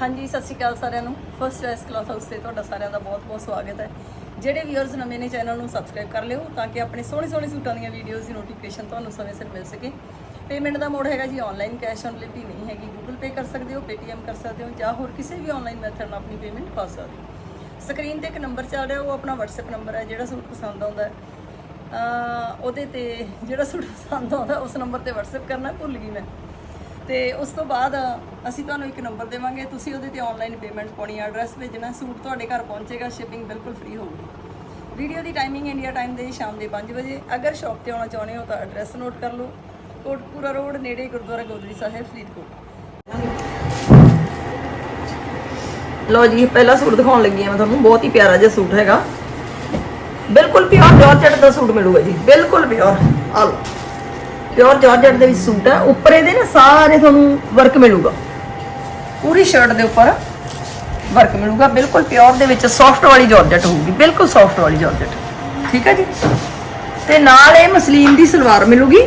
ਹਾਂਜੀ, ਸਤਿ ਸ਼੍ਰੀ ਅਕਾਲ ਸਾਰਿਆਂ ਨੂੰ। ਫਸਟ ਐਸ ਕਲਾਸ ਹਾਊਸ ਤੇ ਤੁਹਾਡਾ ਸਾਰਿਆਂ ਦਾ ਬਹੁਤ-ਬਹੁਤ ਸਵਾਗਤ ਹੈ। ਜਿਹੜੇ ਵੀਅਰਸ ਨਵੇਂ ਨੇ, ਚੈਨਲ ਨੂੰ ਸਬਸਕ੍ਰਾਈਬ ਕਰ ਲਿਓ ਤਾਂ ਕਿ ਆਪਣੇ ਸੋਹਣੇ ਸੋਹਣੇ ਸੂਟਾਂ ਦੀਆਂ ਵੀਡੀਓਜ਼ ਦੀ ਨੋਟੀਫਿਕੇਸ਼ਨ ਤੁਹਾਨੂੰ ਸਮੇਂ ਸਿਰ ਮਿਲ ਸਕੇ। ਪੇਮੈਂਟ ਦਾ ਮੋਡ ਹੈਗਾ ਜੀ ਆਨਲਾਈਨ ਕੈਸ਼ ਔਨ ਡਿਲੀਵਰੀ ਨਹੀਂ ਹੈਗੀ। ਗੂਗਲ ਪੇ ਕਰ ਸਕਦੇ ਹੋ ਪੇਟੀਐਮ ਕਰ ਸਕਦੇ ਹੋ ਜਾਂ ਹੋਰ ਕਿਸੇ ਵੀ ਆਨਲਾਈਨ ਮੈਥਡ ਨਾਲ ਆਪਣੀ ਪੇਮੈਂਟ ਪਾ ਸਕਦੇ ਹੋ। ਸਕਰੀਨ ਤੇ ਇੱਕ ਨੰਬਰ ਚੱਲ ਰਿਹਾ, ਉਹ ਆਪਣਾ WhatsApp ਨੰਬਰ ਹੈ, ਜਿਹੜਾ ਸੂਟ ਪਸੰਦ ਆਉਂਦਾ ਹੈ। ਉਹਦੇ ਤੇ ਜਿਹੜਾ ਸੂਟ ਪਸੰਦ ਆਉਂਦਾ, ਉਸ ਨੰਬਰ ਤੇ WhatsApp ਕਰਨਾ ਭੁੱਲ ਗਈ ਮੈਂ। ਤੇ ਉਸ ਤੋਂ ਬਾਅਦ ਅਸੀਂ ਤੁਹਾਨੂੰ ਇੱਕ ਨੰਬਰ ਦੇਵਾਂਗੇ। ਤੁਸੀਂ ਉਹਦੇ ਤੇ ਆਨਲਾਈਨ ਪੇਮੈਂਟ ਪਾਉਣੀ ਹੈ ਐਡਰੈਸ ਭੇਜਣਾ ਸੂਟ ਤੁਹਾਡੇ ਘਰ ਪਹੁੰਚੇਗਾ ਸ਼ਿਪਿੰਗ ਬਿਲਕੁਲ ਫ੍ਰੀ ਹੋਊਗੀ। ਵੀਡੀਓ ਦੀ ਟਾਈਮਿੰਗ ਇੰਡੀਆ ਟਾਈਮ ਦੇ ਸ਼ਾਮ ਦੇ 5 ਵਜੇ। ਅਗਰ ਸ਼ਾਪ ਤੇ ਆਉਣਾ ਚਾਹੁੰਦੇ ਹੋ ਤਾਂ ਐਡਰੈਸ ਨੋਟ ਕਰ ਲਓ। ਕੋਟਪੂਰਾ ਰੋਡ ਨੇੜੇ ਗੁਰਦੁਆਰਾ ਗੋਦੜੀ ਸਾਹਿਬ, ਫਰੀਦਕੋਟ। ਲੋ ਜੀ, ਪਹਿਲਾ ਸੂਟ ਦਿਖਾਉਣ ਲੱਗੀ ਹਾਂ ਮੈਂ ਤੁਹਾਨੂੰ। ਬਹੁਤ ਹੀ ਪਿਆਰਾ ਜਿਹਾ ਸੂਟ ਹੈਗਾ। ਬਿਲਕੁਲ ਪਿਓਰ ਜਾਰਜਟ ਦਾ ਸੂਟ ਮਿਲੂਗਾ ਜੀ। ਬਿਲਕੁਲ ਪਿਓਰ ਆ ਲਓ। ਪਿਓਰ ਜਾਰਜਟ ਦੇ ਵਿੱਚ ਸੂਟ ਹੈ। ਉੱਪਰ ਇਹਦੇ ਨਾ ਸਾਰੇ ਤੁਹਾਨੂੰ ਵਰਕ ਮਿਲੂਗਾ। ਪੂਰੀ ਸ਼ਰਟ ਦੇ ਉੱਪਰ ਵਰਕ ਮਿਲੂਗਾ। ਬਿਲਕੁਲ ਪਿਓਰ ਦੇ ਵਿੱਚ ਸੌਫਟ ਵਾਲੀ ਜਾਰਜਟ ਹੋਊਗੀ। ਬਿਲਕੁਲ ਸੌਫਟ ਵਾਲੀ ਜਾਰਜਟ। ਠੀਕ ਹੈ ਜੀ? ਤੇ ਨਾਲ ਇਹ ਮਸਲੀਨ ਦੀ ਸਲਵਾਰ ਮਿਲੂਗੀ।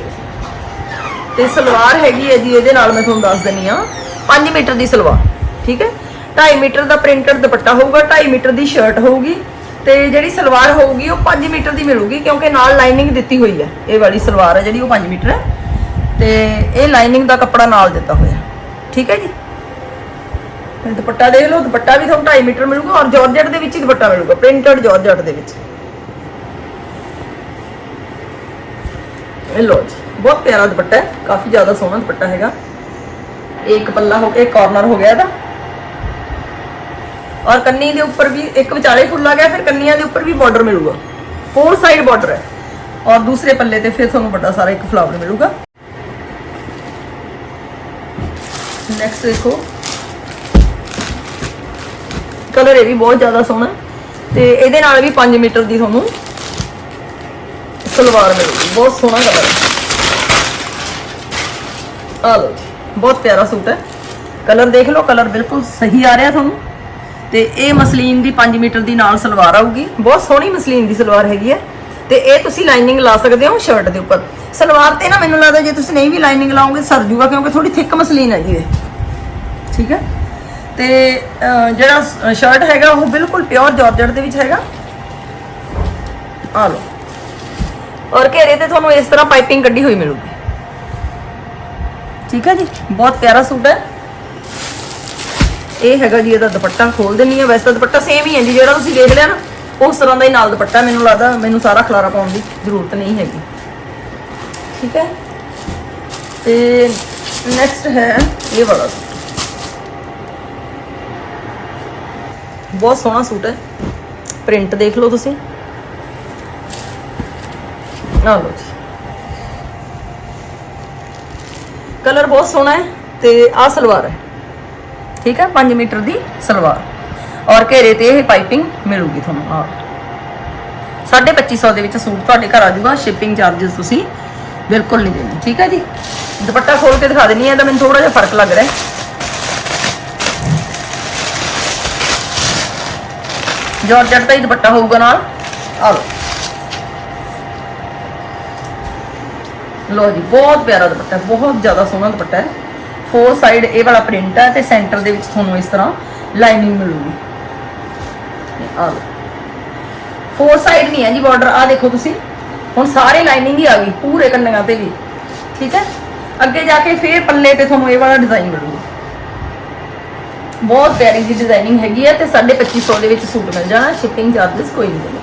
ਤੇ ਸਲਵਾਰ ਹੈਗੀ ਹੈ ਜੀ, ਇਹਦੇ ਨਾਲ ਮੈਂ ਤੁਹਾਨੂੰ ਦੱਸ ਦਿੰਨੀ ਆ 5 ਮੀਟਰ ਦੀ ਸਲਵਾਰ। ਠੀਕ ਹੈ? 2.5 ਮੀਟਰ ਦਾ ਪ੍ਰਿੰਟਡ ਦੁਪੱਟਾ ਹੋਊਗਾ। 2.5 ਮੀਟਰ ਦੀ ਸ਼ਰਟ ਹੋਊਗੀ। ਤੇ ਜਿਹੜੀ ਸਲਵਾਰ ਹੋਊਗੀ ਉਹ 5 ਮੀਟਰ ਦੀ ਮਿਲੂਗੀ ਕਿਉਂਕਿ ਨਾਲ ਲਾਈਨਿੰਗ ਦਿੱਤੀ ਹੋਈ ਹੈ। ਇਹ ਵਾਲੀ ਸਲਵਾਰ ਹੈ ਜਿਹੜੀ ਉਹ 5 ਮੀਟਰ ਹੈ। ਤੇ ਇਹ ਲਾਈਨਿੰਗ ਦਾ ਕੱਪੜਾ ਨਾਲ ਦਿੱਤਾ ਹੋਇਆ। ਠੀਕ ਹੈ ਜੀ? ਦੁਪੱਟਾ ਦੇਖ ਲਓ, ਦੁਪੱਟਾ ਵੀ ਤੁਹਾਨੂੰ 2.5 ਮੀਟਰ ਮਿਲੂਗਾ ਔਰ ਜਾਰਜਟ ਦੇ ਵਿੱਚ ਹੀ ਦੁਪੱਟਾ ਮਿਲੂਗਾ ਪ੍ਰਿੰਟਡ ਜਾਰਜਟ ਦੇ ਵਿੱਚ। ਇਹ ਲੋ ਜੀ, ਬਹੁਤ ਪਿਆਰਾ ਦੁਪੱਟਾ ਹੈ, ਕਾਫੀ ਜ਼ਿਆਦਾ ਸੋਹਣਾ ਦੁਪੱਟਾ ਹੈਗਾ। ਇਹ ਇੱਕ ਪੱਲਾ ਹੋ ਗਿਆ ਕਾਰਨਰ ਹੋ ਗਿਆ ਇਹਦਾ। ਔਰ ਕੰਨੀ ਦੇ ਉੱਪਰ ਵੀ ਇੱਕ ਵਿਚਾਲੇ ਫੁੱਲ ਆ ਗਿਆ, ਫਿਰ ਕੰਨੀਆਂ ਦੇ ਉੱਪਰ ਵੀ ਬਾਰਡਰ ਮਿਲੂਗਾ। ਫੋਰ ਸਾਈਡ ਬਾਰਡਰ ਹੈ। ਔਰ ਦੂਸਰੇ ਪੱਲੇ ਤੇ ਫਿਰ ਤੁਹਾਨੂੰ ਵੱਡਾ ਸਾਰਾ ਇੱਕ ਫਲਾਵਰ ਮਿਲੂਗਾ। ਨੈਕਸਟ ਦੇਖੋ। ਕਲਰ ਇਹ ਵੀ ਬਹੁਤ ਜ਼ਿਆਦਾ ਸੋਹਣਾ ਤੇ ਇਹਦੇ ਨਾਲ ਵੀ 5 ਮੀਟਰ ਦੀ ਤੁਹਾਨੂੰ ਸਲਵਾਰ ਮਿਲੂਗੀ। ਬਹੁਤ ਸੋਹਣਾ ਕਲਰ ਹੈ। ਆ ਲਓ ਬਹੁਤ ਪਿਆਰਾ ਸੂਟ ਹੈ। ਕਲਰ ਦੇਖ ਲਓ ਕਲਰ ਬਿਲਕੁਲ ਸਹੀ ਆ ਰਿਹਾ ਤੁਹਾਨੂੰ। ਤੇ ਇਹ ਮਸਲੀਨ ਦੀ 5 ਮੀਟਰ ਦੀ ਨਾਲ ਸਲਵਾਰ ਆਊਗੀ। ਬਹੁਤ ਸੋਹਣੀ ਮਸਲੀਨ ਦੀ ਸਲਵਾਰ ਹੈਗੀ ਹੈ। ਤੇ ਇਹ ਤੁਸੀਂ ਲਾਈਨਿੰਗ ਲਾ ਸਕਦੇ ਹੋ ਸ਼ਰਟ ਦੇ ਉੱਪਰ। ਸਲਵਾਰ ਤੇ ਨਾ ਮੈਨੂੰ ਲੱਗਦਾ ਜੇ ਤੁਸੀਂ ਨਹੀਂ ਵੀ ਲਾਈਨਿੰਗ ਲਾਓਗੇ, ਸਰ ਜੂਗਾ ਕਿਉਂਕਿ ਥੋੜੀ ਥਿੱਕ ਮਸਲੀਨ ਹੈ। ਜੀ ਇਹ ਠੀਕ ਹੈ? ਤੇ ਜਿਹੜਾ ਸ਼ਰਟ ਹੈਗਾ ਉਹ ਬਿਲਕੁਲ ਪਿਓਰ ਜਾਰਜਟ ਦੇ ਵਿੱਚ ਹੈਗਾ। ਆ ਲਓ। ਔਰ ਘੇਰੇ ਤੇ ਤੁਹਾਨੂੰ ਇਸ ਤਰ੍ਹਾਂ ਪਾਈਪਿੰਗ ਕੱਢੀ ਹੋਈ ਮਿਲੂਗੀ। ਠੀਕ ਹੈ ਜੀ? ਬਹੁਤ ਪਿਆਰਾ ਸੂਟ ਹੈ। ਇਹ ਹੈਗਾ ਜੀ, ਇਹਦਾ ਦੁਪੱਟਾ ਖੋਲ ਦਿੰਨੀ ਆ ਵੈਸੇ ਤਾਂ ਦੁਪੱਟਾ ਸੇਮ ਹੀ ਹੈ ਜੀ, ਜਿਹੜਾ ਤੁਸੀਂ ਦੇਖ ਲਿਆ ਨਾ, ਉਸ ਤਰ੍ਹਾਂ ਦਾ ਹੀ ਨਾਲ ਦੁਪੱਟਾ ਮੈਨੂੰ ਲੱਗਦਾ, ਮੈਨੂੰ ਸਾਰਾ ਖਲਾਰਾ ਪਾਉਣ ਦੀ ਜ਼ਰੂਰਤ ਨਹੀਂ ਹੈਗੀ। ਠੀਕ ਹੈ? ਤੇ ਨੈਕਸਟ ਹੈ ਇਹ ਵਾਲਾ। ਸੂਟ ਬਹੁਤ ਸੋਹਣਾ ਸੂਟ ਹੈ। ਪ੍ਰਿੰਟ ਦੇਖ ਲਓ ਤੁਸੀਂ। ਆ ਲਓ ਜੀ। ਕਲਰ ਬਹੁਤ ਸੋਹਣਾ ਹੈ ਤੇ ਆ ਸਲਵਾਰ ਹੈ। ਠੀਕ ਹੈ? 5 ਮੀਟਰ ਦੀ ਸਲਵਾਰ। ਔਰ ਘੇਰੇ ਤੇ ਇਹ ਪਾਈਪਿੰਗ ਮਿਲੂਗੀ ਤੁਹਾਨੂੰ। ਆ 2500 ਦੇ ਵਿੱਚ ਸੂਟ ਤੁਹਾਡੇ ਘਰ ਆ ਜਾਊਗਾ। ਸ਼ਿਪਿੰਗ ਚਾਰजेस ਤੁਸੀਂ ਬਿਲਕੁਲ ਨਹੀਂ ਦੇਣੇ। ਠੀਕ ਹੈ ਜੀ? ਦੁਪੱਟਾ ਖੋਲ ਕੇ ਦਿਖਾ ਦਿੰਨੀ ਆ, ਤਾਂ ਮੈਨੂੰ ਥੋੜਾ ਜਿਹਾ ਫ਼ਰਕ ਲੱਗ ਰਿਹਾ ਹੈ। ਦਾ ਹੀ ਦੁਪੱਟਾ ਹੋਊਗਾ ਨਾਲ। ਆ ਲਓ। ਲੋ ਜੀ, ਬਹੁਤ ਪਿਆਰਾ ਦੁਪੱਟਾ ਬਹੁਤ ਜ਼ਿਆਦਾ ਸੋਹਣਾ ਦੁਪੱਟਾ ਹੈ। ਫੋਰ ਸਾਈਡ ਇਹ ਵਾਲਾ ਪ੍ਰਿੰਟ ਹੈ ਤੇ ਸੈਂਟਰ ਦੇ ਵਿੱਚ ਤੁਹਾਨੂੰ ਇਸ ਤਰ੍ਹਾਂ ਲਾਈਨਿੰਗ ਮਿਲੂਗੀ। ਆ ਫੋਰ ਸਾਈਡ ਨਹੀਂ ਹੈ ਜੀ ਬਾਰਡਰ ਆ ਦੇਖੋ ਤੁਸੀਂ। ਹੁਣ ਸਾਰੇ ਲਾਈਨਿੰਗ ਹੀ ਆ ਗਈ, ਪੂਰੇ ਕੰਨੀਆਂ ਤੇ ਵੀ। ਠੀਕ ਹੈ? ਅੱਗੇ ਜਾ ਕੇ ਫੇਰ ਪੱਲੇ ਤੇ ਤੁਹਾਨੂੰ ਇਹ ਵਾਲਾ ਡਿਜ਼ਾਈਨ ਮਿਲੂਗਾ। ਬਹੁਤ ਪਿਆਰੀ ਜੀ ਡਿਜ਼ਾਈਨਿੰਗ ਹੈਗੀ ਹੈ ਤੇ 2500 ਦੇ ਵਿੱਚ ਸੂਟ ਮਿਲ ਜਾਣਾ ਸ਼ਿਪਿੰਗ ਚਾਰजेस ਕੋਈ ਨਹੀਂ ਦੇਣਾ।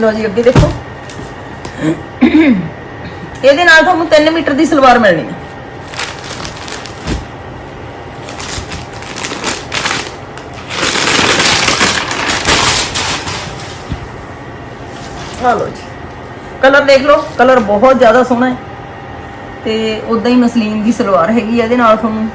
ਲੋ ਜੀ, ਅੱਗੇ ਦੇਖੋ। ਇਹਦੇ ਨਾਲ ਤੁਹਾਨੂੰ 3 ਮੀਟਰ ਦੀ ਸਲਵਾਰ ਮਿਲਣੀ ਹੈ। ਆ ਲੋ ਜੀ। ਕਲਰ ਦੇਖ ਲਓ, ਕਲਰ ਬਹੁਤ ਜ਼ਿਆਦਾ ਸੋਹਣਾ ਹੈ। ਤੇ ਉਦਾਂ ਹੀ ਮਸਲੀਨ ਦੀ ਸਲਵਾਰ ਹੈਗੀ ਹੈ ਇਹਦੇ ਨਾਲ ਤੁਹਾਨੂੰ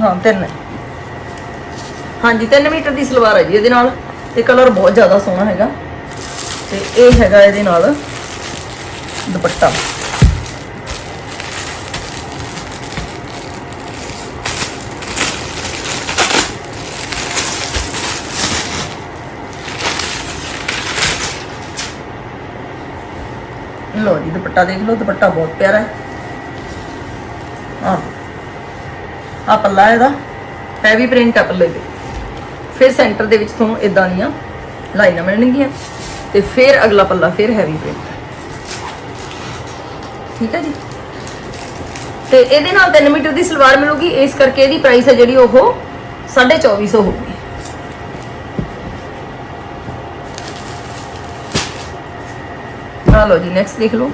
ਹਾਂ। 3 ਹਾਂਜੀ 3 ਮੀਟਰ ਦੀ ਸਲਵਾਰ ਹੈ ਜੀ ਇਹਦੇ ਨਾਲ। ਤੇ ਕਲਰ ਬਹੁਤ ਜ਼ਿਆਦਾ ਸੋਹਣਾ ਹੈਗਾ। ਤੇ ਇਹ ਹੈਗਾ ਇਹਦੇ ਨਾਲ ਦੁਪੱਟਾ। ਦੁਪੱਟਾ ਦੇਖ ਲਓ, ਦੁਪੱਟਾ ਬਹੁਤ ਪਿਆਰਾ ਹੈ। ਆ ਆ ਪੱਲਾ ਇਹਦਾ। ਹੈਵੀ ਪ੍ਰਿੰਟ ਆ ਪੱਲੇ ਤੇ। ਫਿਰ ਸੈਂਟਰ ਦੇ ਵਿੱਚ ਤੁਹਾਨੂੰ ਇਦਾਂ ਦੀਆਂ ਲਾਈਨਾਂ ਮਿਲਣਗੀਆਂ ਤੇ ਫਿਰ ਅਗਲਾ ਪੱਲਾ ਫਿਰ ਹੈਵੀ ਪ੍ਰਿੰਟ ਠੀਕ ਹੈ ਜੀ? ਤੇ ਇਹਦੇ ਨਾਲ 3 ਮੀਟਰ ਦੀ ਸਲਵਾਰ ਮਿਲੂਗੀ। ਇਸ ਕਰਕੇ ਇਹਦੀ ਪ੍ਰਾਈਸ ਹੈ ਜਿਹੜੀ ਉਹ 2450 ਹੋਊਗੀ। ਆ ਲਓ ਜੀ ਨੈਕਸਟ ਦੇਖ ਲਓ।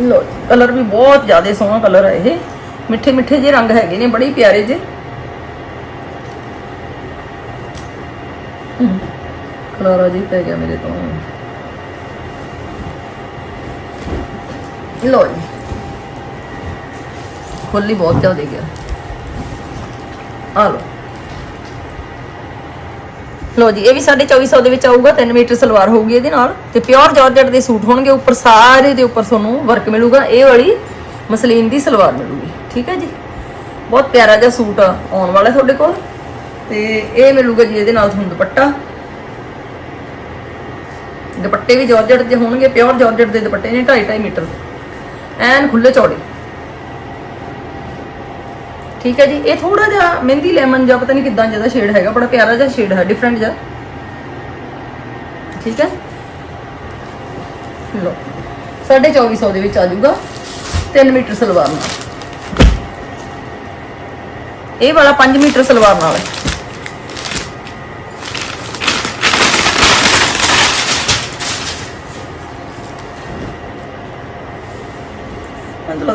ਲੋ, ਕਲਰ ਵੀ ਬਹੁਤ ਜ਼ਿਆਦਾ ਸੋਹਣਾ ਕਲਰ ਹੈ ਇਹ। ਮਿੱਠੇ ਮਿੱਠੇ ਜਿਹੇ ਰੰਗ ਹੈਗੇ ਨੇ, ਬੜੇ ਹੀ ਪਿਆਰੇ ਜਿਹੇ। ਕਲਰ ਜੀ ਪੈ ਗਿਆ ਮੇਰੇ ਤੋਂ। ਲੋ ਜੀ। ਖੁੱਲੀ ਬਹੁਤ ਜ਼ਿਆਦਾ ਗਿਆ। ਆ ਲੋ। ਲੋ ਜੀ, ਇਹ ਵੀ 2450 ਦੇ ਵਿੱਚ ਆਊਗਾ 3 ਮੀਟਰ ਸਲਵਾਰ ਹੋਊਗੀ ਇਹਦੇ ਨਾਲ ਤੇ ਪਿਓਰ ਜਾਰਜਟ ਦੇ ਸੂਟ ਹੋਣਗੇ, ਉੱਪਰ ਸਾਰੇ ਦੇ ਉੱਪਰ ਤੁਹਾਨੂੰ ਵਰਕ ਮਿਲੂਗਾ, ਇਹ ਵਾਲੀ ਮਸਲੀਨ ਦੀ ਸਲਵਾਰ ਮਿਲੂਗੀ, ਠੀਕ ਹੈ ਜੀ? ਬਹੁਤ ਪਿਆਰਾ ਜਿਹਾ ਸੂਟ ਆਉਣ ਵਾਲਾ ਤੁਹਾਡੇ ਕੋਲ, ਤੇ ਇਹ ਮਿਲੂਗਾ ਜੀ ਇਹਦੇ ਨਾਲ ਤੁਹਾਨੂੰ ਦੁਪੱਟਾ। ਦੁਪੱਟੇ ਵੀ ਜਾਰਜਟ ਦੇ ਹੋਣਗੇ ਪਿਓਰ ਜਾਰਜਟ ਦੇ ਦੁਪੱਟੇ ਨੇ 2.5 2.5 ਮੀਟਰ। ਐਨ ਖੁੱਲੇ ਚੌੜੇ। ਠੀਕ ਹੈ ਜੀ, ਇਹ ਥੋੜਾ ਜਿਹਾ ਮਹਿੰਦੀ ਲੈਮਨ ਜਾਂ ਪਤਾ ਨਹੀਂ ਕਿਦਾਂ ਜਿਹਦਾ ਸ਼ੇਡ ਹੈਗਾ, ਬੜਾ ਪਿਆਰਾ ਜਿਹਾ ਸ਼ੇਡ ਹੈ ਡਿਫਰੈਂਟ ਜਿਹਾ। ਠੀਕ ਹੈ? ਲੋ 2450 ਦੇ ਵਿੱਚ ਆ ਜਾਊਗਾ 3 ਮੀਟਰ ਸਲਵਾਰ ਨਾਲ। ਇਹ ਵਾਲਾ 5 ਮੀਟਰ ਸਲਵਾਰ ਨਾਲ ਹੈ।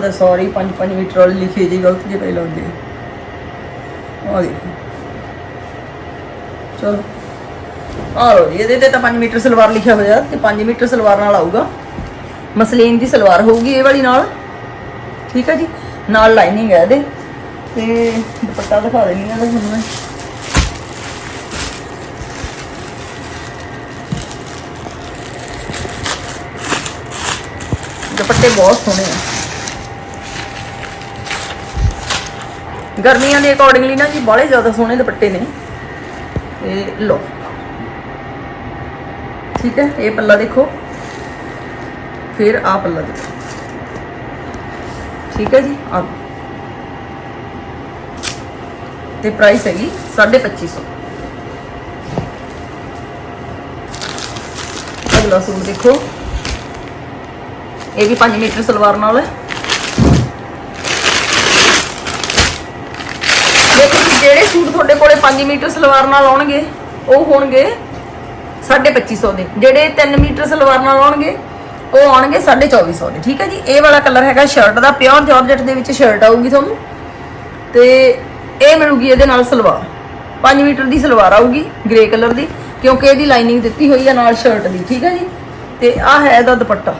ਮੈਨੂੰ ਲੱਗਦਾ ਸੌਰੀ 5 5 ਮੀਟਰ ਵਾਲੀ ਲਿਖੀ ਜੀ, ਗਲਤ ਜੇ ਪਈ ਲਾਉਂਦੀ ਆ ਦੇਖੋ। ਚਲੋ। ਆ ਲੋ ਜੀ, ਇਹਦੇ ਤੇ ਤਾਂ 5 ਮੀਟਰ ਸਲਵਾਰ ਲਿਖਿਆ ਹੋਇਆ ਤੇ 5 ਮੀਟਰ ਸਲਵਾਰ ਨਾਲ ਆਊਗਾ। ਮਸਲੀਨ ਦੀ ਸਲਵਾਰ ਹੋਊਗੀ ਇਹ ਵਾਲੀ ਨਾਲ। ਠੀਕ ਹੈ ਜੀ? ਨਾਲ ਲਾਈਨਿੰਗ ਹੈ ਇਹਦੇ। ਤੇ ਦੁਪੱਟਾ ਦਿਖਾ ਦੇਣੀ ਹੈ ਤੁਹਾਨੂੰ ਮੈਂ। ਦੁਪੱਟੇ ਬਹੁਤ ਸੋਹਣੇ ਆ। ਗਰਮੀਆਂ ਦੇ ਅਕੋਰਡਿੰਗਲੀ ਨਾ ਜੀ ਬਾਹਲੇ ਜ਼ਿਆਦਾ ਸੋਹਣੇ ਦੁਪੱਟੇ ਨੇ। ਇਹ ਲੋ ਠੀਕ ਹੈ, ਇਹ ਪੱਲਾ ਦੇਖੋ। ਫਿਰ ਆ ਪੱਲਾ ਦੇਖੋ। ਠੀਕ ਹੈ ਜੀ ਆ ਤੇ ਪ੍ਰਾਈਸ ਹੈਗੀ 2550 ਅਗਲਾ ਸੂਟ ਦੇਖੋ। ਇਹ ਵੀ 5 ਮੀਟਰ ਸਲਵਾਰ ਨਾਲ ਹੈ ਦੇਖੋ ਜੀ, ਜਿਹੜੇ ਸੂਟ ਤੁਹਾਡੇ 5 ਮੀਟਰ ਸਲਵਾਰ ਨਾਲ ਆਉਣਗੇ, ਉਹ ਹੋਣਗੇ 2550 ਦੇ। ਜਿਹੜੇ 3 ਮੀਟਰ ਸਲਵਾਰ ਨਾਲ ਆਉਣਗੇ, ਉਹ ਆਉਣਗੇ 2450 ਦੇ। ਠੀਕ ਹੈ ਜੀ? ਇਹ ਵਾਲਾ ਕਲਰ ਹੈਗਾ ਸ਼ਰਟ ਦਾ ਪਿਓਰ ਜਾਰਜਟ ਦੇ ਵਿੱਚ ਸ਼ਰਟ ਆਊਗੀ ਤੁਹਾਨੂੰ। ਤੇ ਇਹ ਮਿਲੂਗੀ ਇਹਦੇ ਨਾਲ ਸਲਵਾਰ। 5 ਮੀਟਰ ਦੀ ਸਲਵਾਰ ਆਊਗੀ ਗ੍ਰੇ ਕਲਰ ਦੀ, ਕਿਉਂਕਿ ਇਹਦੀ ਲਾਈਨਿੰਗ ਦਿੱਤੀ ਹੋਈ ਹੈ ਨਾਲ ਸ਼ਰਟ ਦੀ। ਠੀਕ ਹੈ ਜੀ? ਤੇ ਆ ਹੈ ਇਹਦਾ ਦੁਪੱਟਾ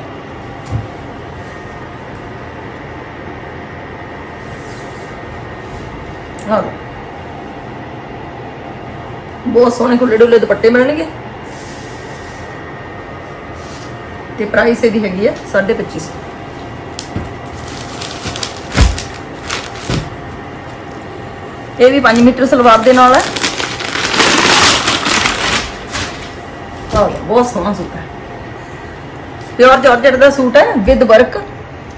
ਹਾਂ ਬਹੁਤ ਸੋਹਣੇ ਖੁੱਲੇ ਡੁੱਲੇ ਦੁਪੱਟੇ ਮਿਲਣਗੇ। ਤੇ ਪ੍ਰਾਈਸ ਇਹਦੀ ਹੈਗੀ ਹੈ 2550 ਇਹ ਵੀ 5 ਮੀਟਰ ਸਲਵਾਰ ਦੇ ਨਾਲ ਹੈ। ਆਹ ਬਹੁਤ ਸੋਹਣਾ ਸੂਟ ਹੈ। ਪਿਓਰ ਜਾਰਜਟ ਦਾ ਸੂਟ ਹੈ, ਵਿਦ ਵਰਕ।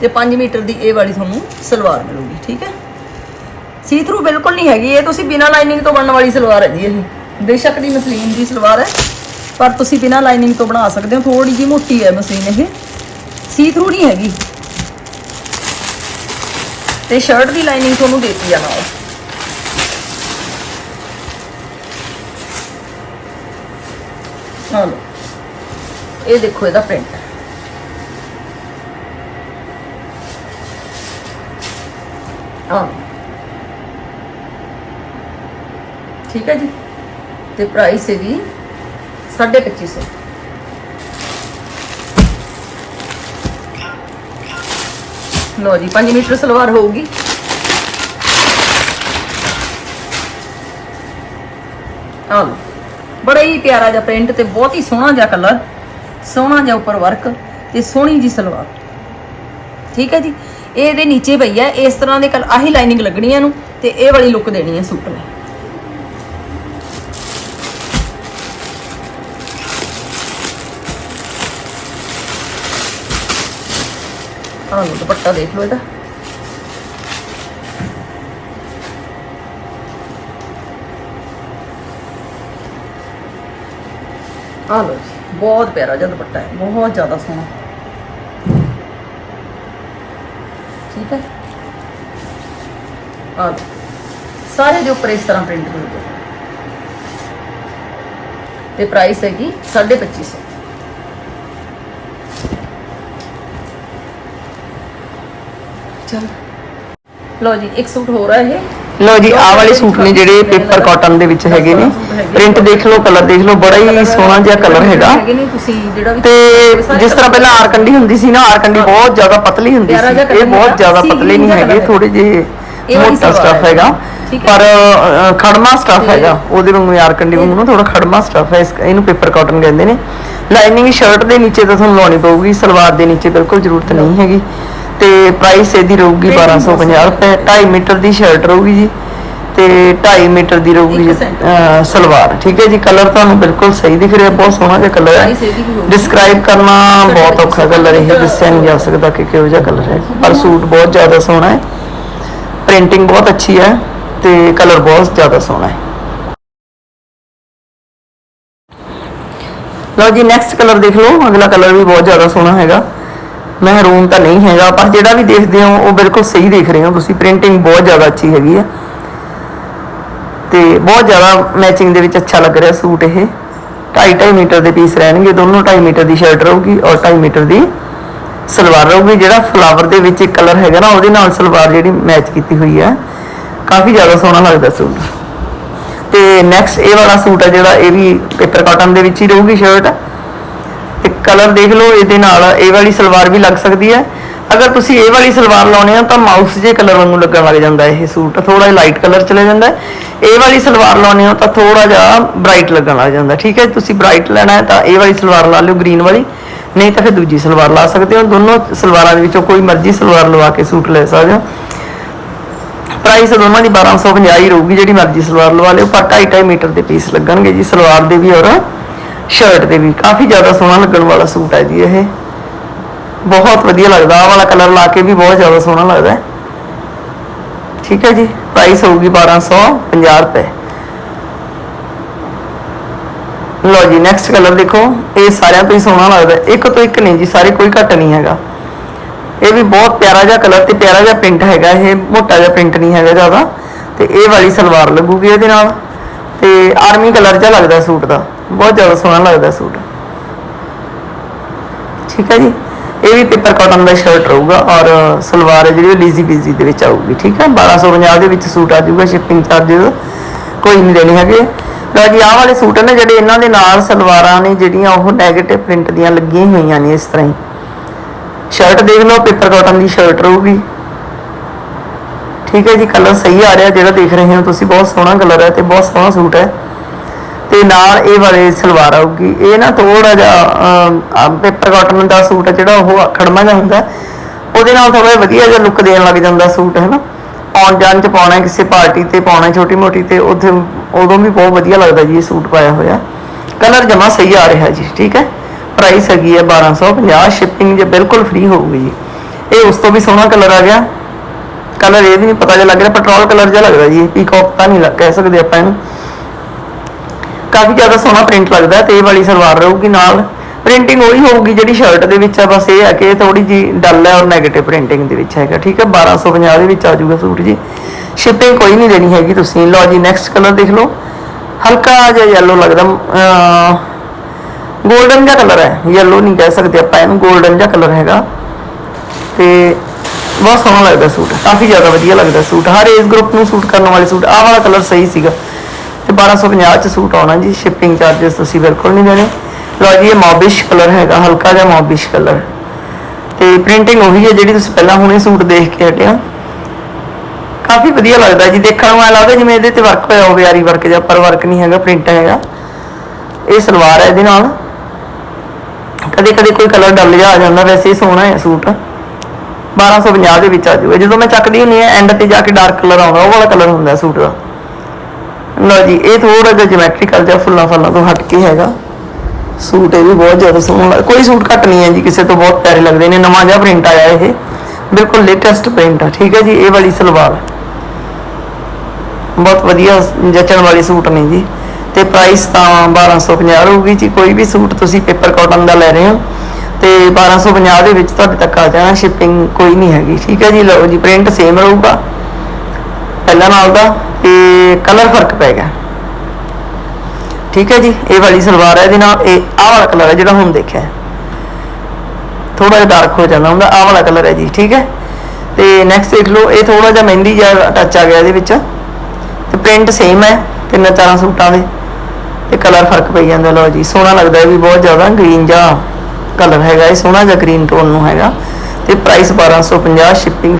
ਤੇ 5 ਮੀਟਰ ਦੀ ਇਹ ਵਾਲੀ ਤੁਹਾਨੂੰ ਸਲਵਾਰ ਮਿਲੂਗੀ, ਠੀਕ ਹੈ? ਸੀ ਥਰੂ ਬਿਲਕੁਲ ਨਹੀਂ ਹੈਗੀ, ਇਹ ਤੁਸੀਂ ਬਿਨਾ ਲਾਈਨਿੰਗ ਤੋਂ ਬਣਨ ਵਾਲੀ ਸਲਵਾਰ ਹੈ ਜੀ ਇਹ। ਬੇਸ਼ੱਕ ਦੀ ਮਸਲੀਨ ਦੀ ਸਲਵਾਰ ਹੈ, ਪਰ ਤੁਸੀਂ ਬਿਨਾ ਲਾਈਨਿੰਗ ਤੋਂ ਬਣਾ ਸਕਦੇ ਹੋ ਥੋੜੀ ਜਿਹੀ ਮੋਟੀ ਹੈ ਮਸਲੀਨ ਇਹ। ਸੀ ਥਰੂ ਨਹੀਂ ਹੈਗੀ। ਤੇ ਸ਼ਰਟ ਦੀ ਲਾਈਨਿੰਗ ਤੁਹਾਨੂੰ ਦੇਤੀ ਆ ਨਾਲ। ਹਾਂ ਇਹ ਦੇਖੋ ਇਹਦਾ ਪ੍ਰਿੰਟ ਹਾਂ। ਠੀਕ ਹੈ ਜੀ? ਤੇ ਪ੍ਰਾਈਸ ਇਹਦੀ 2550 ਲੋ ਜੀ 5 ਮੀਟਰ ਸਲਵਾਰ ਹੋਊਗੀ। ਆ ਲਓ, ਬੜਾ ਹੀ ਪਿਆਰਾ ਜਿਹਾ ਪ੍ਰਿੰਟ ਤੇ ਬਹੁਤ ਹੀ ਸੋਹਣਾ ਜਿਹਾ ਕਲਰ, ਸੋਹਣਾ ਜਿਹਾ ਉੱਪਰ ਵਰਕ ਤੇ ਸੋਹਣੀ ਜੀ ਸਲਵਾਰ। ਠੀਕ ਹੈ ਜੀ? ਇਹ ਇਹਦੇ ਨੀਚੇ ਪਈ ਹੈ, ਇਸ ਤਰ੍ਹਾਂ ਦੇ ਕਲ, ਆਹੀ ਲਾਈਨਿੰਗ ਲੱਗਣੀ ਹੈ ਇਹਨੂੰ ਤੇ ਇਹ ਵਾਲੀ ਲੁੱਕ ਦੇਣੀ ਹੈ ਸੂਟ ਨੇ। ਆਹ ਦੁਪੱਟਾ ਦੇਖ ਲਓ ਇਹਦਾ। ਆਹ ਲਓ ਬਹੁਤ ਪਿਆਰਾ ਜਿਹਾ ਦੁਪੱਟਾ ਹੈ, ਬਹੁਤ ਜ਼ਿਆਦਾ ਸੋਹਣਾ। ਠੀਕ ਹੈ? ਆ ਲਓ। ਸਾਰੇ ਦੇ ਉੱਪਰ ਇਸ ਤਰ੍ਹਾਂ ਪ੍ਰਿੰਟ ਹੋਊਗਾ ਤੇ ਪ੍ਰਾਈਸ ਹੈਗੀ 2550 ਚਲ। ਲਓ ਜੀ ਇੱਕ ਸੂਟ ਹੋ ਰਿਹਾ ਇਹ। ਲਓ ਜੀ ਆਹ ਵਾਲੇ ਸੂਟ ਨੇ ਜਿਹੜੇ ਪੇਪਰ ਕਾਟਨ ਦੇ ਵਿੱਚ ਹੈਗੇ ਨੇ। ਪ੍ਰਿੰਟ ਦੇਖ ਲਓ ਕਲਰ ਦੇਖ ਲਓ ਬੜਾ ਹੀ ਸੋਹਣਾ ਜਿਹਾ ਕਲਰ ਹੈਗਾ। ਹੈਗੇ ਨੇ ਤੁਸੀਂ ਜਿਹੜਾ ਵੀ ਤੇ ਜਿਸ ਤਰ੍ਹਾਂ ਪਹਿਲਾਂ ਆਰਕੰਡੀ ਹੁੰਦੀ ਸੀ ਨਾ ਆਰਕੰਡੀ ਬਹੁਤ ਜ਼ਿਆਦਾ ਪਤਲੀ ਹੁੰਦੀ ਸੀ। ਇਹ ਬਹੁਤ ਜ਼ਿਆਦਾ ਪਤਲੇ ਨਹੀਂ ਹੈਗੇ ਥੋੜੇ ਜਿਹੇ ਮੋਟਾ ਸਟਫ। ਹੈਗਾ। ਪਰ ਖੜਮਾ ਸਟਫ ਹੈਗਾ। ਉਹਦੇ ਵਾਂਗੂ ਆਰਕੰਡੀ ਵਾਂਗੂ ਨਾ ਥੋੜਾ ਖੜਮਾ ਸਟਫ ਹੈ। ਇਹਨੂੰ ਪੇਪਰ ਕਾਟਨ ਕਹਿੰਦੇ ਨੇ। ਲਾਈਨਿੰਗ ਸ਼ਰਟ ਦੇ ਨੀਚੇ ਤਾਂ ਤੁਹਾਨੂੰ ਲਾਉਣੀ ਪਊਗੀ ਸਲਵਾਰ ਦੇ ਨੀਚੇ ਬਿਲਕੁਲ ਜ਼ਰੂਰਤ ਨਹੀਂ ਹੈਗੀ। ਤੇ ਪ੍ਰਾਈਸ ਇਹਦੀ ਰਹੂਗੀ Printing 1250 ਰੁਪਏ 2.5 ਮੀਟਰ ਦੀ ਸ਼ਰਟ ਰਹੂਗੀ ਜੀ ਤੇ 2.5 ਮੀਟਰ ਦੀ ਰਹੂਗੀ। ਅ, ਸਲਵਾਰ ਠੀਕ ਹੈ ਜੀ? ਕਲਰ ਤੁਹਾਨੂੰ ਬਿਲਕੁਲ ਸਹੀ ਦਿਖ ਰਿਹਾ ਬਹੁਤ ਸੋਹਣਾ ਜਿਹਾ ਕਲਰ ਹੈ। ਡਿਸਕ੍ਰਾਈਬ ਕਰਨਾ ਬਹੁਤ ਔਖਾ ਕਲਰ ਇਹ ਦੱਸਿਆ ਨਹੀਂ ਜਾ ਸਕਦਾ ਕਿ ਕਿਹੋ ਜਿਹਾ ਕਲਰ ਹੈ ਪਰ ਸੂਟ ਬਹੁਤ ਜ਼ਿਆਦਾ ਸੋਹਣਾ ਹੈ। ਪ੍ਰਿੰਟਿੰਗ ਬਹੁਤ ਅੱਛੀ ਹੈ ਤੇ ਕਲਰ ਬਹੁਤ ਜ਼ਿਆਦਾ ਸੋਹਣਾ ਹੈ। ਲਓ ਜੀ ਨੈਕਸਟ ਕਲਰ ਦੇਖ ਲਓ ਅਗਲਾ ਕਲਰ ਵੀ ਬਹੁਤ ਜ਼ਿਆਦਾ ਸੋਹਣਾ ਹੈਗਾ। ਮਹਿਰੂਮ ਤਾਂ ਨਹੀਂ ਹੈਗਾ, ਪਰ ਜਿਹੜਾ ਵੀ ਦੇਖਦੇ ਹੋ, ਉਹ ਬਿਲਕੁਲ ਸਹੀ ਦੇਖ ਰਹੇ ਹੋ ਤੁਸੀਂ। ਪ੍ਰਿੰਟਿੰਗ ਬਹੁਤ ਜ਼ਿਆਦਾ ਅੱਛੀ ਹੈਗੀ ਹੈ ਤੇ ਬਹੁਤ ਜ਼ਿਆਦਾ ਮੈਚਿੰਗ ਦੇ ਵਿੱਚ ਅੱਛਾ ਲੱਗ ਰਿਹਾ ਸੂਟ ਇਹ। 2.5 ਮੀਟਰ ਦੇ ਪੀਸ ਰਹਿਣਗੇ, ਦੋਨੋਂ 2.5 ਮੀਟਰ ਦੀ ਸ਼ਰਟ ਰਹੂਗੀ ਔਰ 2.5 ਮੀਟਰ ਦੀ ਸਲਵਾਰ ਰਹੂਗੀ। ਜਿਹੜਾ ਫਲਾਵਰ ਦੇ ਵਿੱਚ ਇੱਕ ਕਲਰ ਹੈਗਾ ਨਾ, ਉਹਦੇ ਨਾਲ ਸਲਵਾਰ ਜਿਹੜੀ ਮੈਚ ਕੀਤੀ ਹੋਈ ਹੈ ਕਾਫੀ ਜ਼ਿਆਦਾ ਸੋਹਣਾ ਲੱਗਦਾ ਸੂਟ। ਤੇ ਨੈਕਸਟ ਇਹ ਵਾਲਾ ਸੂਟ ਹੈ ਜਿਹੜਾ, ਇਹ ਵੀ ਪੇਪਰ ਕਾਟਨ ਦੇ ਵਿੱਚ ਹੀ ਰਹੂਗੀ ਸ਼ਰਟ ਕਲਰ ਦੇਖ ਲਓ, ਇਹਦੇ ਨਾਲ ਇਹ ਵਾਲੀ ਸਲਵਾਰ ਵੀ ਲੱਗ ਸਕਦੀ ਹੈ। ਅਗਰ ਤੁਸੀਂ ਇਹ ਵਾਲੀ ਸਲਵਾਰ ਲਾਉਣੇ ਆ ਤਾਂ ਮਾਊਸ ਜੇ ਕਲਰ ਵਾਂਗੂ ਲੱਗਣ ਲੱਗ ਜਾਂਦਾ ਇਹ ਸੂਟ। ਥੋੜਾ ਜਿਹਾ ਲਾਈਟ ਕਲਰ ਚਲੇ ਜਾਂਦਾ ਇਹ ਵਾਲੀ ਸਲਵਾਰ ਲਾਉਣੇ ਹੋ, ਤਾਂ ਥੋੜਾ ਜਿਹਾ ਬ੍ਰਾਈਟ ਲੱਗਣ ਲੱਗ ਜਾਂਦਾ। ਠੀਕ ਹੈ, ਤੁਸੀਂ ਬ੍ਰਾਈਟ ਲੈਣਾ ਹੈ, ਤਾਂ ਇਹ ਵਾਲੀ ਸਲਵਾਰ ਲਾ ਲਿਓ ਗ੍ਰੀਨ ਵਾਲੀ। ਨਹੀਂ ਤਾਂ ਫਿਰ ਦੂਜੀ ਸਲਵਾਰ ਲਾ ਸਕਦੇ ਹੋ। ਦੋਨੋਂ ਸਲਵਾਰਾਂ ਦੇ ਵਿੱਚੋਂ ਕੋਈ ਮਰਜ਼ੀ ਸਲਵਾਰ ਲਵਾ ਕੇ ਸੂਟ ਲੈ ਸਕਦੇ ਹੋ। ਪ੍ਰਾਈਸ ਦੋਨਾਂ ਦੀ 1250 ਹੀ ਰਹੂਗੀ, ਜਿਹੜੀ ਮਰਜ਼ੀ ਸਲਵਾਰ ਲਵਾ ਲਿਓ। ਪਰ 2.5 ਮੀਟਰ ਦੇ ਪੀਸ ਲੱਗਣਗੇ ਜੀ, ਸਲਵਾਰ ਦੇ ਵੀ ਔਰ ਸ਼ਰਟ ਦੇ ਵੀ। ਕਾਫੀ ਜ਼ਿਆਦਾ ਸੋਹਣਾ ਲੱਗਣ ਵਾਲਾ ਸੂਟ ਹੈ ਜੀ ਇਹ। ਬਹੁਤ ਵਧੀਆ ਲੱਗਦਾ। ਆਹ ਵਾਲਾ ਕਲਰ ਲਾ ਕੇ ਵੀ ਬਹੁਤ ਜ਼ਿਆਦਾ ਸੋਹਣਾ ਲੱਗਦਾ ਠੀਕ ਹੈ ਜੀ। ਪ੍ਰਾਈਸ ਹੋਊਗੀ 1250 ਰੁਪਏ। ਲਓ ਜੀ ਨੈਕਸਟ ਕਲਰ ਦੇਖੋ। ਇਹ ਸਾਰਿਆਂ ਤੋਂ ਹੀ ਸੋਹਣਾ ਲੱਗਦਾ ਇੱਕ ਤੋਂ ਇੱਕ ਨਹੀਂ ਜੀ, ਸਾਰੇ ਕੋਈ ਘੱਟ ਨਹੀਂ ਹੈਗਾ। ਇਹ ਵੀ ਬਹੁਤ ਪਿਆਰਾ ਜਿਹਾ ਕਲਰ ਤੇ ਪਿਆਰਾ ਜਿਹਾ ਪ੍ਰਿੰਟ ਹੈਗਾ। ਇਹ ਮੋਟਾ ਜਿਹਾ ਪ੍ਰਿੰਟ ਨਹੀਂ ਹੈਗਾ ਜ਼ਿਆਦਾ। ਤੇ ਇਹ ਵਾਲੀ ਸਲਵਾਰ ਲੱਗੂਗੀ ਇਹਦੇ ਨਾਲ। ਤੇ ਆਰਮੀ ਕਲਰ ਜਿਹਾ ਲੱਗਦਾ ਸੂਟ ਦਾ। ਬਹੁਤ ਜ਼ਿਆਦਾ ਸੋਹਣਾ ਲੱਗਦਾ ਸੂਟ। ਠੀਕ ਹੈ ਜੀ? ਇਹ ਵੀ ਪੇਪਰ ਕਾਟਨ ਦਾ ਸ਼ਰਟ ਰਹੂਗਾ ਔਰ ਸਲਵਾਰ ਹੈ ਜਿਹੜੀ ਉਹ ਲੀਜ਼ੀ ਬੀਜ਼ੀ ਦੇ ਵਿੱਚ ਆਊਗੀ, ਠੀਕ ਹੈ? 1250 ਦੇ ਵਿੱਚ ਸੂਟ ਆ ਜਾਊਗਾ ਸ਼ਿਪਿੰਗ ਚਾਰजेस ਕੋਈ ਨਹੀਂ ਦੇਣੇ ਹੈਗੇ। ਬਾਕੀ ਆਹ ਵਾਲੇ ਸੂਟ ਨੇ ਜਿਹੜੇ ਇਹਨਾਂ ਦੇ ਨਾਲ ਸਲਵਾਰਾਂ ਨੇ ਜਿਹੜੀਆਂ ਉਹ 네ਗੇਟਿਵ ਪ੍ਰਿੰਟ ਦੀਆਂ ਲੱਗੀਆਂ ਹੋਈਆਂ ਨੇ ਇਸ ਤਰ੍ਹਾਂ ਹੀ। ਸ਼ਰਟ ਦੇਖ ਲਓ ਪੇਪਰ ਕਾਟਨ ਦੀ ਸ਼ਰਟ ਰਹੂਗੀ। ਠੀਕ ਹੈ ਜੀ ਕਲਰ ਸਹੀ ਆ ਰਿਹਾ, ਜਿਹੜਾ ਦੇਖ ਰਹੇ ਹੋ ਤੁਸੀਂ, ਬਹੁਤ ਸੋਹਣਾ ਕਲਰ ਹੈ ਤੇ ਬਹੁਤ ਸੋਹਣਾ ਸੂਟ ਹੈ। ਤੇ ਨਾਲ ਇਹ ਵਾਲੇ ਸਲਵਾਰ ਆਊਗੀ। ਇਹ ਨਾ ਥੋੜਾ ਜਿਹਾ ਪੇਪਰ ਕਾਟਨ ਦਾ ਸੂਟ ਹੈ ਜਿਹੜਾ ਉਹ ਖੜਮਾ ਜਿਹਾ ਹੁੰਦਾ। ਉਹਦੇ ਨਾਲ ਥੋੜਾ ਵਧੀਆ ਜਿਹਾ ਲੁੱਕ ਦੇਣ ਲੱਗ ਜਾਂਦਾ ਸੂਟ, ਹੈ ਨਾ? ਆਉਣ ਜਾਣ ਚ ਪਾਉਣਾ, ਕਿਸੇ ਪਾਰਟੀ ਤੇ ਪਾਉਣਾ ਛੋਟੀ ਮੋਟੀ ਤੇ ਉੱਥੇ ਉਦੋਂ ਵੀ ਬਹੁਤ ਵਧੀਆ ਲੱਗਦਾ ਜੀ ਇਹ ਸੂਟ ਪਾਇਆ ਹੋਇਆ। ਕਲਰ ਜਮਾ ਸਹੀ ਆ ਰਿਹਾ ਜੀ, ਠੀਕ ਹੈ? ਪ੍ਰਾਈਸ ਹੈਗੀ ਹੈ 1250 ਸ਼ਿਪਿੰਗ ਜੇ ਬਿਲਕੁਲ ਫ੍ਰੀ ਹੋਊਗੀ ਜੀ। ਇਹ ਉਸ ਤੋਂ ਵੀ ਸੋਹਣਾ ਕਲਰ ਆ ਗਿਆ। ਕਲਰ ਇਹ ਵੀ ਨਹੀਂ ਪਤਾ ਜਿਹਾ ਲੱਗ ਰਿਹਾ ਪੈਟਰੋਲ ਕਲਰ ਜਿਹਾ ਲੱਗਦਾ ਜੀ ਪੀਕੌਕ ਤਾਂ ਨਹੀਂ ਲੱਗ ਕਹਿ ਸਕਦੇ ਆਪਾਂ ਇਹਨੂੰ। ਕਾਫੀ ਜ਼ਿਆਦਾ ਸੋਹਣਾ ਪ੍ਰਿੰਟ ਲੱਗਦਾ ਤੇ ਇਹ ਵਾਲੀ ਸਲਵਾਰ ਰਹੂਗੀ ਨਾਲ। ਪ੍ਰਿੰਟਿੰਗ ਉਹੀ ਹੋਊਗੀ ਜਿਹੜੀ ਸ਼ਰਟ ਦੇ ਵਿੱਚ ਆ, ਬਸ ਇਹ ਆ ਕਿ ਥੋੜੀ ਜੀ ਡੱਲ ਹੈ ਔਰ ਨੈਗੇਟਿਵ ਪ੍ਰਿੰਟਿੰਗ ਦੇ ਵਿੱਚ ਹੈਗਾ, ਠੀਕ ਹੈ? 1250 ਦੇ ਵਿੱਚ ਆ ਜਾਊਗਾ ਸੂਟ ਜੀ। ਸ਼ਿਪਿੰਗ ਕੋਈ ਨਹੀਂ ਦੇਣੀ ਹੈਗੀ ਤੁਸੀਂ। ਲਓ ਜੀ ਨੈਕਸਟ ਕਲਰ ਦੇਖ ਲਓ। ਹਲਕਾ ਜਿਹਾ yellow ਲੱਗਦਾ। ਗੋਲਡਨ ਜਿਹਾ ਕਲਰ ਹੈ। Yellow ਨਹੀਂ ਕਹਿ ਸਕਦੇ ਆਪਾਂ ਇਹਨੂੰ ਗੋਲਡਨ ਜਿਹਾ ਕਲਰ ਹੈਗਾ। ਤੇ ਬਹੁਤ ਸੋਹਣਾ ਲੱਗਦਾ ਸੂਟ। ਕਾਫੀ ਜ਼ਿਆਦਾ ਵਧੀਆ ਲੱਗਦਾ ਸੂਟ। ਹਰ ਏਜ ਗਰੁੱਪ ਨੂੰ ਸੂਟ ਕਰਨ ਵਾਲੇ ਸੂਟ, ਆਹ ਵਾਲਾ ਕਲਰ ਸਹੀ ਸੀਗਾ। 1250 ਚ ਸੂਟ ਆਉਣਾ ਜੀ ਸ਼ਿਪਿੰਗ ਚਾਰजेस ਤੁਸੀਂ ਬਿਲਕੁਲ ਨਹੀਂ ਦੇਣੇ। ਲਓ ਜੀ, ਇਹ ਮੌਬਿਸ਼ ਕਲਰ ਹੈਗਾ, ਹਲਕਾ ਜਿਹਾ ਮੌਬਿਸ਼ ਕਲਰ ਤੇ ਪ੍ਰਿੰਟਿੰਗ ਉਹੀ ਹੈ ਜਿਹੜੀ ਤੁਸੀਂ ਪਹਿਲਾਂ ਹੁਣੇ ਸੂਟ ਦੇਖ ਕੇ ਹਟਿਆ ਕਾਫੀ ਵਧੀਆ ਲੱਗਦਾ ਜੀ, ਦੇਖਣ ਨੂੰ ਐ ਲੱਗਦਾ ਜਿਵੇਂ ਇਹਦੇ ਤੇ ਵਰਕ ਹੋਇਆ ਹੋਵੇ, ਆਰੀ ਵਰਕ ਜਾਂ ਪਰ ਵਰਕ ਨਹੀਂ ਹੈਗਾ ਪ੍ਰਿੰਟ ਹੈਗਾ। ਇਹ ਸਲਵਾਰ ਹੈ ਇਹਦੇ ਨਾਲ। ਕਦੇ ਕਦੇ ਕੋਈ ਕਲਰ ਡੱਲ ਜਾ ਆ ਜਾਂਦਾ, ਵੈਸੇ ਇਹ ਸੋਹਣਾ ਹੈ ਸੂਟ। 1250 ਦੇ ਵਿੱਚ ਆ ਜਾਊਗਾ ਜਦੋਂ ਮੈਂ ਚੱਕਦੀ ਹੁੰਦੀ ਹਾਂ ਐਂਡ ਤੇ ਜਾ ਕੇ ਡਾਰਕ ਕਲਰ ਆਉਂਦਾ, ਉਹ ਵਾਲਾ ਕਲਰ ਹੁੰਦਾ ਸੂਟ ਦਾ। ਲਓ ਜੀ, ਇਹ ਥੋੜਾ ਜਿਹਾ ਜਿਓਮੈਟ੍ਰੀਕਲ ਜਿਹਾ ਫੁੱਲਾਂ ਫੁੱਲਾਂ ਤੋਂ ਹਟ ਕੇ ਹੈਗਾ। ਸੂਟ ਇਹ ਵੀ ਬਹੁਤ ਜ਼ਿਆਦਾ ਸੋਹਣਾ ਲੱਗਦਾ ਕੋਈ ਸੂਟ ਘੱਟ ਨਹੀਂ ਹੈ ਜੀ, ਕਿਸੇ ਤੋਂ ਬਹੁਤ ਪਿਆਰੇ ਲੱਗਦੇ ਨੇ, ਨਵਾਂ ਜਿਹਾ ਪ੍ਰਿੰਟ ਆਇਆ ਇਹ। ਬਿਲਕੁਲ ਲੇਟੈਸਟ ਪ੍ਰਿੰਟ ਆ, ਠੀਕ ਹੈ ਜੀ, ਇਹ ਵਾਲੀ ਸਲਵਾਰ। ਬਹੁਤ ਵਧੀਆ ਜਚਣ ਵਾਲੇ ਸੂਟ ਨੇ ਜੀ। ਤੇ ਪ੍ਰਾਈਸ ਤਾਂ 1250 ਰਹੂਗੀ ਜੀ, ਕੋਈ ਵੀ ਸੂਟ ਤੁਸੀਂ ਪੇਪਰ ਕਾਟਨ ਦਾ ਲੈ ਰਹੇ ਹੋ, ਤੇ 1250 ਦੇ ਵਿੱਚ ਤੁਹਾਡੇ ਤੱਕ ਆ ਜਾਣਾ ਸ਼ਿਪਿੰਗ ਕੋਈ ਨਹੀਂ ਹੈਗੀ, ਠੀਕ ਹੈ ਜੀ, ਲਓ ਜੀ ਪ੍ਰਿੰਟ ਸੇਮ ਰਹੂਗਾ। ਪਹਿਲਾਂ ਨਾਲ ਦਾ ਤੇ ਕਲਰ ਫ਼ਰਕ ਪੈ ਗਿਆ। ਠੀਕ ਹੈ ਜੀ, ਇਹ ਵਾਲੀ ਸਲਵਾਰ ਹੈ, ਇਹਦੇ ਨਾਲ ਇਹ ਆਹ ਵਾਲਾ ਕਲਰ ਹੈ ਜਿਹੜਾ ਹੁਣ ਦੇਖਿਆ ਹੈ। ਥੋੜਾ ਜਿਹਾ ਡਾਰਕ ਹੋ ਜਾਂਦਾ ਹੁੰਦਾ, ਆਹ ਵਾਲਾ ਕਲਰ ਹੈ ਜੀ, ਠੀਕ ਹੈ। ਤੇ ਨੈਕਸਟ ਦੇਖ ਲਓ, ਇਹ ਥੋੜਾ ਜਿਹਾ ਮਹਿੰਦੀ ਜਿਹਾ ਟੱਚ ਆ ਗਿਆ ਇਹਦੇ ਵਿੱਚ। ਤੇ ਪ੍ਰਿੰਟ ਸੇਮ ਹੈ, ਤਿੰਨ ਚਾਰਾਂ ਸੂਟਾਂ ਦੇ। ਤੇ ਕਲਰ ਫ਼ਰਕ ਪਈ ਜਾਂਦਾ, ਲਓ ਜੀ, ਸੋਹਣਾ ਲੱਗਦਾ ਹੈ ਵੀ ਬਹੁਤ ਜ਼ਿਆਦਾ ਗ੍ਰੀਨ ਜਿਹਾ ਕਲਰ ਹੈਗਾ ਇਹ, ਸੋਹਣਾ ਜਿਹਾ ਗ੍ਰੀਨ ਟੋਨ ਨੂੰ ਹੈਗਾ। ਤੇ ਪ੍ਰਾਈਸ 1250 ਸ਼ਿਪਿੰਗ